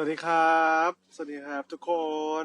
วัสดีครับ สวัสดีครับทุกคน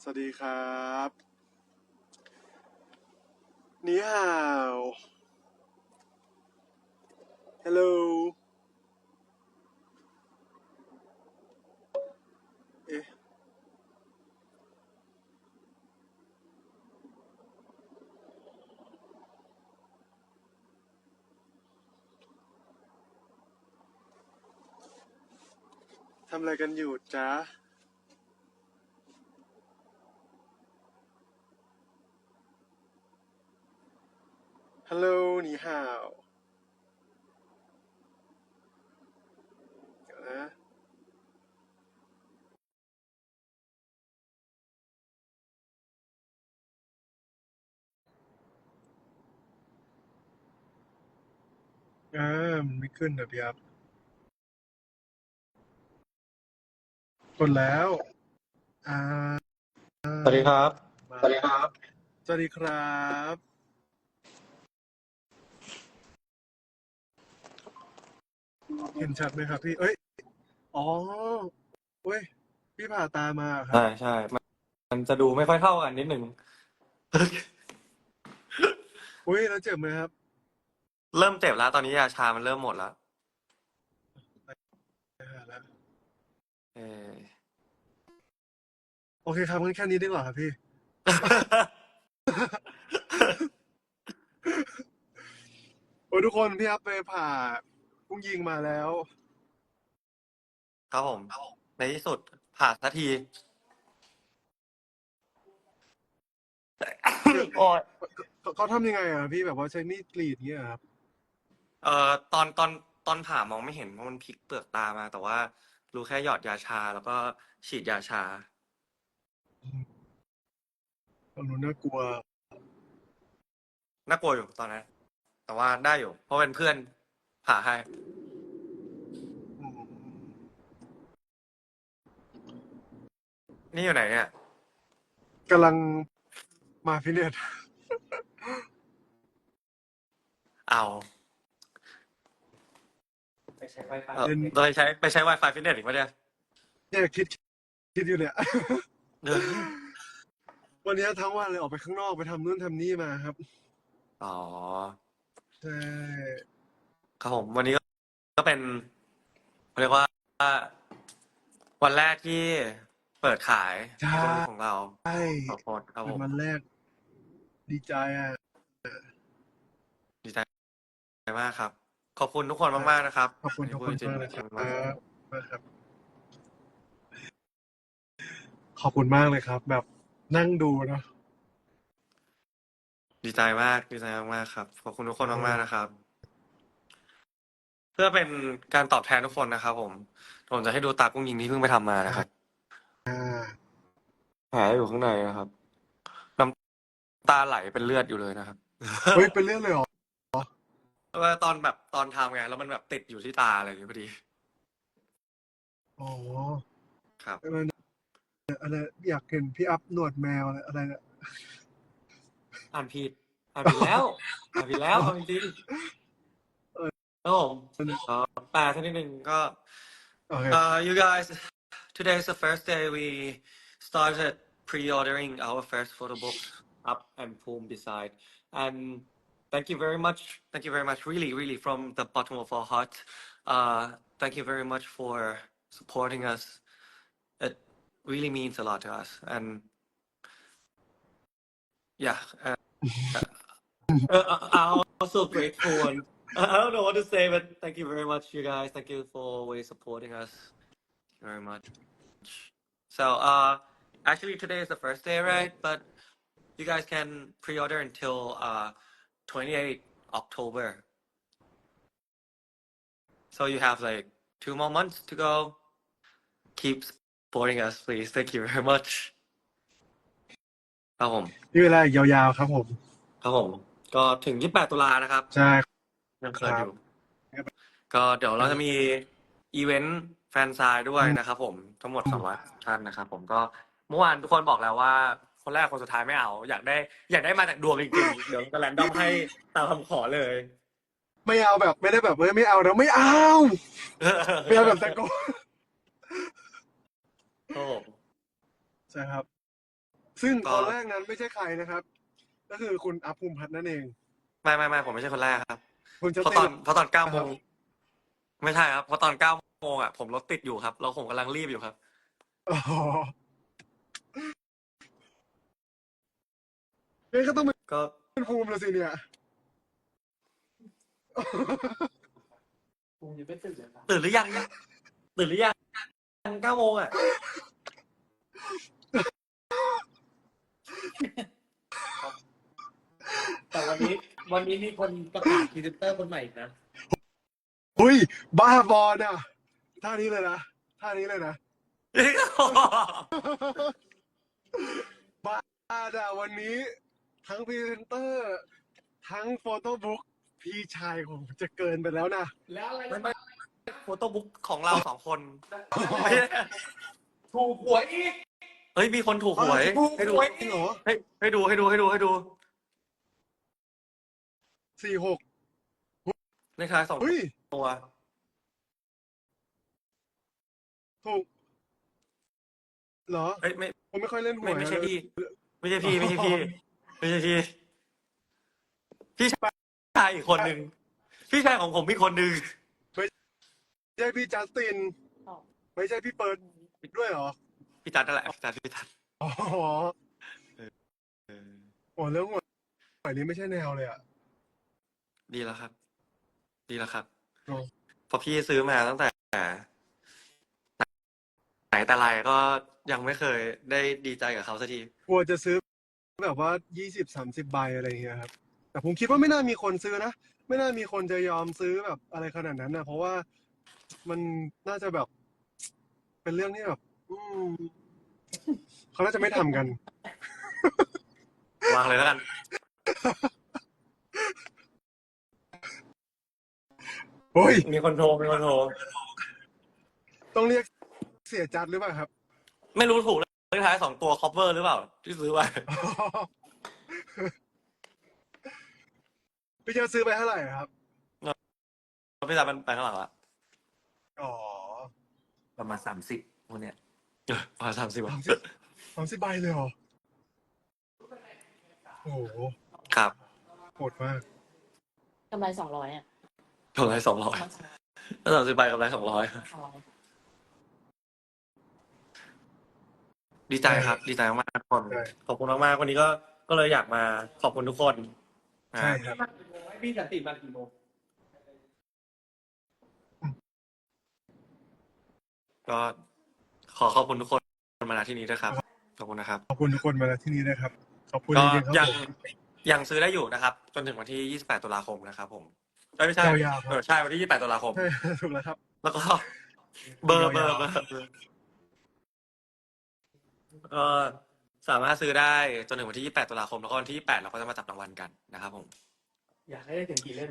สวัสดีครับ นี่ฮาว hello เอ๊ะ ทำอะไรกันอยู่จ๊ะ ฮัลโหลนี่าวเดี๋ยวนะอ่ามันไม่ขึ้นนะพี่ครับ กดแล้วอ่าสวัสดีครับมาสวัสดีครับ สวัสดีครับ เห็นชัดไหมครับพี่ เอ้ย อ๋อเว้ย พี่ผ่าตามาครัใช่บ ใช่ มันมันจะดูไม่ค่อยเท่ากันนิดหนึ่ง อุ้ยแล้วเจ็บไหมครับ เริ่มเจ็บแล้วตอนนี้ยาชามันเริ่มหมดแล้ว อ่าแล้ว เออ โอเคครับงั้นแค่นี้ดีกว่าครับพี่ โอ้ยทุกคนพี่อัพไปผ่ากุ้งยิงมาแล้ว ครับผม ในที่สุดผ่าสักที โอ้ย เขาเขาทำยังไงอะพี่แบบว่าใช้มีดกรีดเงี้ยครับ เอ่อตอนตอนตอนผ่ามองไม่เห็นเพราะมันพลิกเปลือกตามา แต่ว่า รู้แค่หยอดยาชาแล้วก็ฉีดยาชาฟังดูน่ากลัว น่ากลัวอยู่ตอนนั้น แต่ว่าได้อยู่ เพราะเป็นเพื่อนผ่าให้อืมนี่อยู่ไหนเนี่ยกำลังมาฟิตเนสเอา เอ่อโดยใช้ไปใช้ Wi-Fi ฟิตเนสอีกปะเนี่ยเนี่ยคิดคิดอยู่เนี่ย เออวันนี้ทั้งวันเลยออกไปข้างนอกไปทำนู่นทำนี่มาครับอ๋อ ใช่ครับผมวันนี้ก็ก็เป็นเขาเรียกว่าวันแรกที่เปิดขายใช่เครื่องมือของเราใช่ขอบคุณครับผเป็นมวันแรก ดีใจอะ ดีใจมากครับ ขอบคุณทุกคนมากๆนะครับขอบคุณทุกคนจริงมากเลยๆครับมากมากครับ ขอบคุณมากเลยครับ แบบนั่งดูเนาะดีใจมากดีใจมากๆครับ ขอบคุณทุกคนมากๆนะครับ เพื่อเป็นการตอบแทนทุกคนนะครับ ผมผมจะให้ดูตากุ้งยิงที่เพิ่งไปทำมานะครับอ่าแผลอยู่ข้างในนะครับน้ำตาไหลเป็นเลือดอยู่เลยนะครับ เฮ้ยเป็นเรื่องเลยเหรอ เพราะว่าตอนแบบตอนทำไงแล้วมันแบบติดอยู่ที่ตาอะไรอย่างเงี้ยพอดีอ๋อครับ อะไรนะอะไรอยากเห็นพี่อัพหนวดแมวอะไรอะไรเนี่ยอ่านผิดอ่านผิดแล้วอ่านผิดแล้วเอาจริงๆครับผมเอ่อแปลสักนิดนึงก็ โอเค Uh, you guys, today is the first day we started pre-ordering our first photo book up and boom beside. And thank you very much. Thank you very much. Really, really from the bottom of our heart. Uh, thank you very much for supporting us. It really means a lot to us. And yeah, uh, uh, I'm also grateful. And I don't know what to say, but thank you very much, you guys. Thank you for always supporting us. Thank you very much. So, uh, actually today is the first day, right? But you guys can pre-order until uh 28 October. So you have like two more months to go. Keep supporting us, please. Thank you very much. ครับผมนี่เวลาอีกยาวๆครับผม ครับผม ก็ถึง 28 ตุลานะครับ ใช่ ยังเขินอยู่ครับก็เดี๋ยวเราจะมีอีเวนต์แฟนซายด้วยนะครับผม ทั้งหมดสองร้อยท่านนะครับผมก็เมื่อวานทุกคนบอกแล้วว่า คนแรกคนสุดท้ายไม่เอา อยากได้ อยากได้มาจากดวงจริงๆเดี๋ยวจะแรนดอมให้ตามคำขอเลยไม่เอาแบบไม่ได้แบบเอ้ยไม่เอานะไม่เอาไม่เอาแบบตะโกนโอ้ใช่ครับ ซึ่งก็ตอนแรกนั้นไม่ใช่ใครนะครับ ก็คือคุณอัพภูมิพัฒน์นั่นเอง ไม่ไม่ไม่ผมไม่ใช่คนแรกครับคุณจะเพราะติตอนดเพราะตอนเก้าโมงครับไม่ใช่ครับเพราะตอนเก้าโมงอะผมรถติดอยู่ครับเราผมกำลังรีบอยู่ครับ อ๋อ นี่ก็ต้องก็เป็นภูมิแล้วสิเนี่ย ผมยังไม่ตื่นเลยนะตื่นหรือยังเนี่ยตื่นหรือยังเก้าโมงอะ แต่วันนี้ วันนี้มีคนประกาศพรีเซนเตอร์คนใหม่อีกนะอุ้ย บ้าบอลอะ ท่านี้เลยนะ ท่านี้เลยนะ บ้าอะวันนี้ ทั้งพรีเซนเตอร์ ทั้งโฟโต้บุ๊กพี่ชายผมจะเกินไปแล้วนะ แล้วอะไรไม่ไม่โฟโต้บุ๊กของเราสองคน ถูกหวยอีกเฮ้ย มีคนถูกหวย ถูกให้ดูหวยจริงเหรอให้ให้ดูให้ดูให้ดูให้ดูสี่หกเลขท้ายสองเฮ้ยตัว ถูกเหรอเฮ้ยไม่ผมไม่ค่อยเล่นหวไม่ยไม่ใช่เลยพี่ ไม่ใช่พี่ ไม่ใช่พี่ ไม่ใช่พี่ พี่ชายอีกคนหนึ่ง พี่ชายของผมมีคนหนึ่งไม่ใช่พี่จัสติน ไม่ใช่พี่เปิดด้วยเหรอพี่จัดนั่นแหละพี่จัดพี่จัดอ๋อเออโอ้เรื่องหวยหวยนี้ไม่ใช่แนวเลยอะ ดีแล้วครับ ดีแล้วครับโอ้ เพอพี่ซื้อมาตั้งแต่ไหนแต่ไรก็ยังไม่เคยได้ดีใจกับเขาสักทีกลัวจะซื้อ แบบว่ายี่สิบสามสิบใบอะไรอย่างเงี้ยครับ แต่ผมคิดว่าไม่น่ามีคนซื้อนะ ไม่น่ามีคนจะยอมซื้อแบบอะไรขนาดนั้นนะเพราะว่ามันน่าจะแบบ เป็นเรื่องที่แบบ อืมเขาน่าจะไม่ทำกัน วางเลยแล้วกัน โอ้ย มีคนโทร มีคนโทร ต้องเรียกเสียจัดหรือเปล่าครับ ไม่รู้ถูก เลขท้ายสองตัวคอปเ e อร์หรือเปล่า ที่ซื้อไว้พี่เจ้าซื้อไปเท่าไหร่ครับ พี่จัดมันไปข้างหลังละอ๋อประมาณสามสิบคนเนี่ยเออประมาณสามสิบสามสิบสามสิบใบเลยเหรอ โอ้โหครับโหดมาก กำไรสองร้อยอะกำไรสองร้อยถ้าสามสิบใบกำไรสองร้อย สองร้อย ดีใจครับ ดีใจมากๆทุกคนใช่ ขอบคุณมากๆวันนี้ก็ก็เลยอยากมาขอบคุณทุกคนนะใช่ครับ พี่สันติมากี่โมงก็ขอขอบคุณทุกคนมาณที่นี้ด้วยครับขอบคุณนะครับ ขอบคุณทุกคนมาที่นี้นะครับ ขอบคุณก็จริงๆครับยังผม ยังซื้อได้อยู่นะครับ จนถึงวันที่ 28 ตุลาคมนะครับ ผมเอ้ยไม่ใช่ยาวๆครับ เออใช่วันที่ 28 ตุลาคม ใช่ถูกแล้วครับ แล้วก็ เบอร์เบอร์เบอร์เบอร์ ก็สามารถซื้อได้จนถึงวันที่ 28 ตุลาคม แล้วก็วันที่28เราก็จะมาจับรางวัลกันนะครับผม อยากให้ได้ถึงกี่เล่ม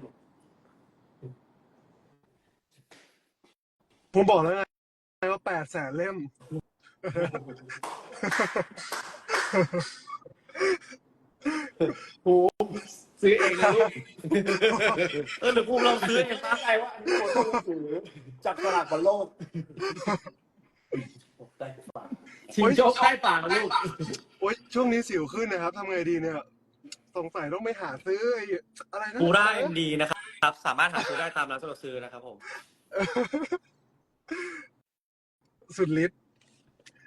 ผมบอกแล้วไงว่าแปดแสนเล่มซื้อเองนะลูกเออหรือภูมิเราซื้อเองตั้งใจว่าอันนี้คนต้องซื้อจับสลากบอลโลกได้ปาก ชิงโชคได้ปากนะลูกโอ๊ยช่วงนี้สิวขึ้นนะครับทำไงดีเนี่ยสงสัยต้องไปหาซื้อไอ้อะไรนะกูได้เอ็มดีนะครับ สามารถหาซื้อได้ตามร้านสะดวกซื้อนะครับผมสุดฤทธิ์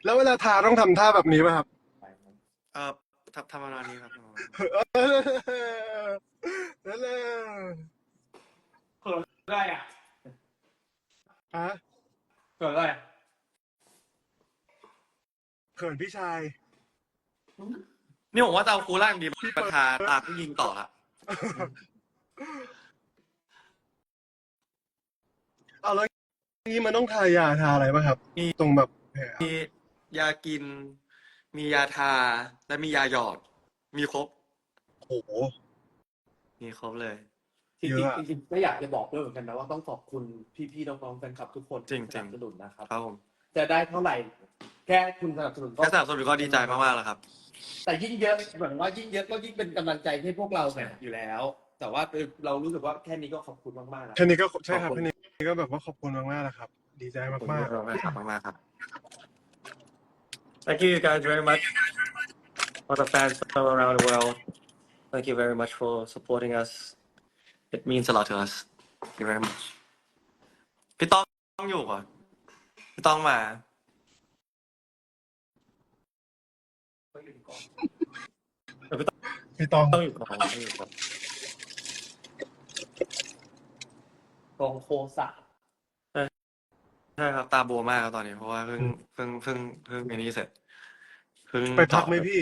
แล้วเวลาทาต้องทำท่าแบบนี้ป่ะครับ เออทำทำประมาณนี้ครับนั่นแหละ ได้อะ ฮะ เกิดอะไรอะ เขินพี่ชาย นี่ผมว่าจะเอากูร่างดีมาทาตาผู้ยิงต่อละเอาแล้วนี่มันต้องทายาทาอะไรป่ะครับตรงแบบแผลมียากิน มียาทา และมียาหยอด มีครบ โอ้โห มีครบเลย จริงเยอะอะ ๆจริงๆก็อยากจะบอกด้วยเหมือนกันนะว่าต้องขอบคุณพี่ๆน้องๆแฟนคลับทุกคนจริงๆ ที่สนับสนุนนะครับ ครับผม จะได้เท่าไหร่ แค่คุณสนับสนุนก็แค่สนับสนุนก็ดีใจมากๆแล้วครับ แต่ยิ่งเยอะเหมือนว่ายิ่งเยอะก็ยิ่งเป็นกำลังใจให้พวกเราไงอยู่แล้ว แต่ว่าเรารู้สึกว่าแค่นี้ก็ขอบคุณมากๆแล้วแค่นี้ก็ใช่ครับขอบคุณแค่นี้ก็แบบว่าขอบคุณมากๆแล้วครับ ดีใจขอบคุณมากมากครับมากๆครับ Thank you guys very much all the fans from around the world Thank you very much for supporting us It means a lot to us Thank you very much พี่ต้องอยู่ก่อนพี่ต้องมา พี่ต้องต้องอยู่ก่อนต้องอยู่ก่อนกองโคสะใช่ครับตาบวมมากครับตอนนี้ เพราะว่าเพิ่งเพิ่งเพิ่งเพิ่งอันนี้เสร็จเพิ่งไปพักไหมพี่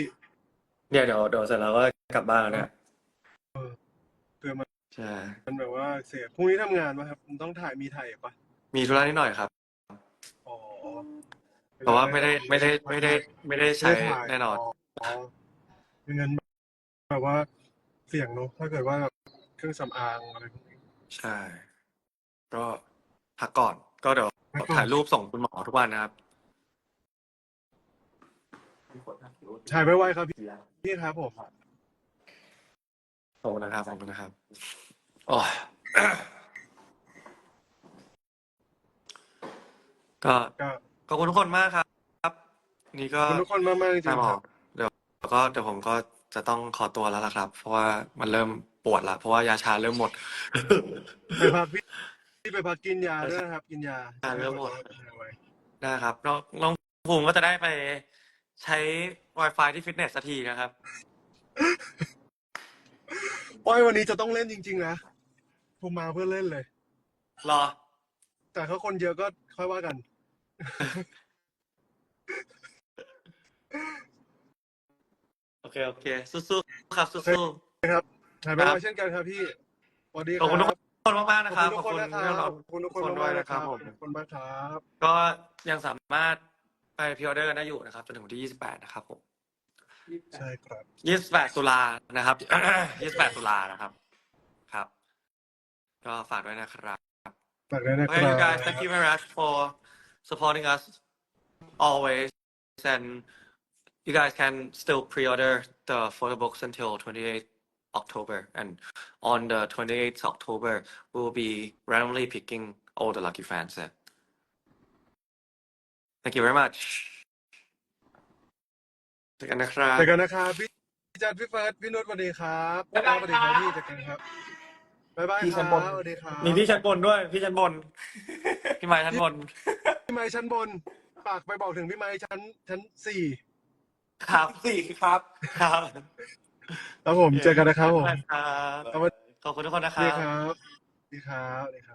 เนี่ยเดี๋ยวเดี๋ยวเสร็จแล้วก็กลับบ้านแล้วเนี่ยเพื่อมันใช่มันแบบว่าเสียพรุ่งนี้ทำงานป่ะครับ ต้องถ่ายมีถ่ายปะมีธุระนิดหน่อยครับอ๋อ แต่ว่าไม่ได้ไม่ได้ไม่ได้ไม่ได้ใช้ไม่ได้ถ่ายแน่นอนอ๋อไม่งั้นแบบว่าเสี่ยงเนอะถ้าเกิดว่าเครื่องสำอางอะไรพวกนี้ใช่ ก็พักก่อน ก็เดี๋ยวถ่ายรูปส่งคุณหมอทุกวันนะครับถ่ายไว้ๆครับพี่พี่ครับผมขอบคุณนะครับขอบคุณนะครับโอ้ยก็ก็ ขอบคุณทุกคนมากครับ นี่ก็ขอบคุณทุกคนมากๆจริใช่งหมๆคอรับเดี๋ยวแล้วก็เดี๋ยวผมก็จะต้องขอตัวแล้วล่ะครับ เพราะว่ามันเริ่มปวดละเพราะว่ายาชาเริ่มหมด ไปพักพี่พี่ไปพักกินยาด้วยนะครับ กินยาอ่าเริ่มหมดเอาไว้ได้ครับน้องน้องภูมิก็จะได้ไปใช้ Wi-Fi ที่ฟิตเนสสักทีนะครับป้อยวันนี้จะต้องเล่นจริง ๆ นะผมมาเพื่อเล่นเลย รอ แต่ถ้าคนเยอะก็ค่อยว่ากัน โอเค โอเค สู้ๆครับ สู้ ถ่ายไปครับไว้เช่นกันครับพี่สวัสดีๆคขอบคุณทุกรับคนมากๆขนะอบครัคุบณทุกคนนะครับ ขขออบบคุคุณณทุทุกกคคนนด้วมายกๆนะนะคครัรับบผมขอบคุณมากครับ ก็ยังสามารถไปพิออเดอร์ได้อยู่นะครับจนถึงวันที่ 28 นะครับผม ใช่ครับ 28 ตุลานะครับ 28 ตุลานะครับ ครับ ก็ฝากด้วยนะครับ ฝากด้วยนะค Okay, รั you บ guys, thank you very much for supporting us always. And you guys can still pre-order the photo books until 28th October. And on the 28th October, we will be randomly picking all the lucky fans. There. Thank you very much. เจอกันนะครับ เจอกันนะครับพี่พี่จัดพี่เฟิร์สพี่นุชสวัสดีครับ บ๊ายบาย สวัสดีครับพี่เจอกันครับบ๊ายบาย พี่ ค ชั้ รั น บบ น สวัสดีครับ มีพี่ชั้นบนด้วย พี่ชั้นบน พี่ไม้ชั้นบน พี่ไม้ชั้นบนฝากไปบอกถึงพี่ไม้ชั้นชั้นสี่ครับสี่ครับครับแล้วผมเจอกันนะครับผมครับสวัสขอบคุณทุกคนนะคดีรับครับดีครับดีครับ